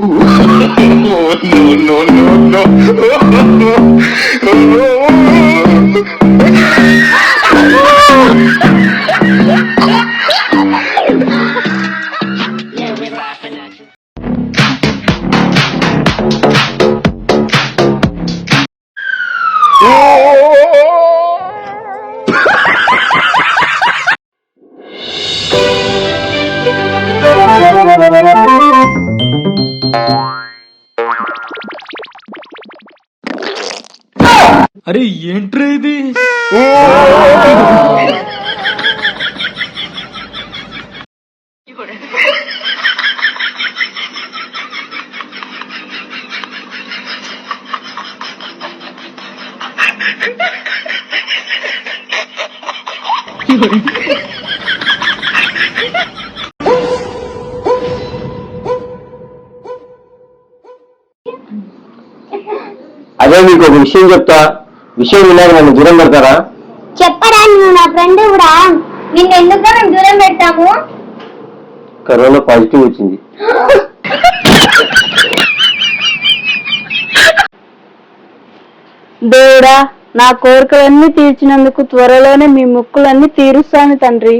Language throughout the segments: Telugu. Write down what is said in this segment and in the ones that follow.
no, no, no, no. Oh! అరే ఏంట్రా ఇది? అదే మీకు ఒక విషయం చెప్తా. విషయం విన్నాక నన్ను దూరం పెడతారా? చెప్పరా నువ్వు నా ఫ్రెండ్ కూడా. నిన్ను ఎందుకు మేము దూరం పెడతాము? కరోనా పాజిటివ్ వచ్చింది. దేవుడా నా కోరికలన్నీ తీర్చినందుకు త్వరలోనే మీ ముక్కులన్నీ తీరుస్తాను తండ్రి.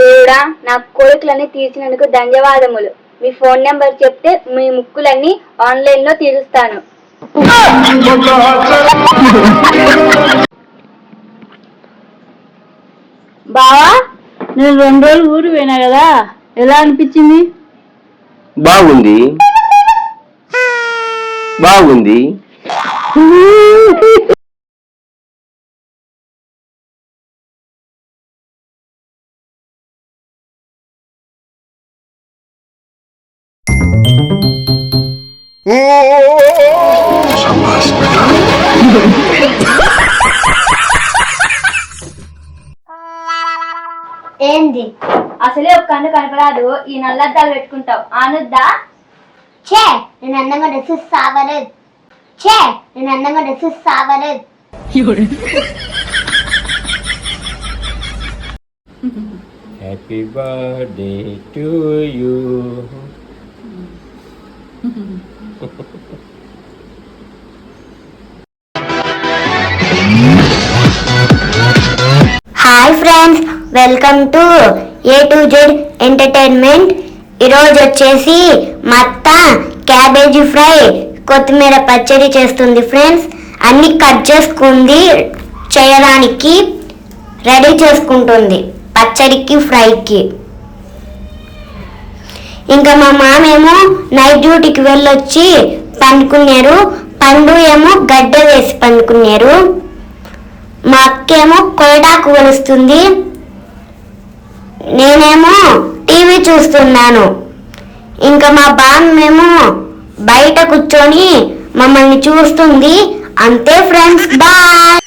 దేవుడా నా కోరికలన్నీ తీర్చినందుకు ధన్యవాదములు. మీ ఫోన్ నెంబర్ చెప్తే మీ ముక్కులన్నీ ఆన్లైన్లో తీరుస్తాను. బావా నేను రెండు రోజులు ఊరు పోయినా కదా ఎలా అనిపించింది బాగుంది బాగుంది ఏంది? అసలే ఒక కన్ను కనపరాదు ఈ నల్లద్దాలు పెట్టుకుంటావు. ఆనుద్దా? చే నేను అందంగా డ్రెస్ సావలేదు. చే నేను అందంగా dress సావలేదు. Happy birthday to you welcome to A to Z entertainment ఈరోజు వచ్చేసి మా అత్త క్యాబేజీ ఫ్రై కొత్తిమీర పచ్చడి చేస్తుంది ఫ్రెండ్స్. అన్ని కట్ చేసుకుంది చేయడానికి రెడీ చేసుకుంటుంది పచ్చడికి ఫ్రైకి. ఇంకా మా మామేమో నైట్ డ్యూటీకి వెళ్ళొచ్చి పండుకున్నారు. పండు ఏమో గడ్డ వేసి పండుకున్నారు. మా అక్కేమో కొరడాకు వలుస్తుంది నేనేమో టీవీ చూస్తున్నాను. ఇంకా మా బామ్మేమో బయట కూర్చొని మమ్మల్ని చూస్తుంది. అంతే ఫ్రెండ్స్ బాయ్!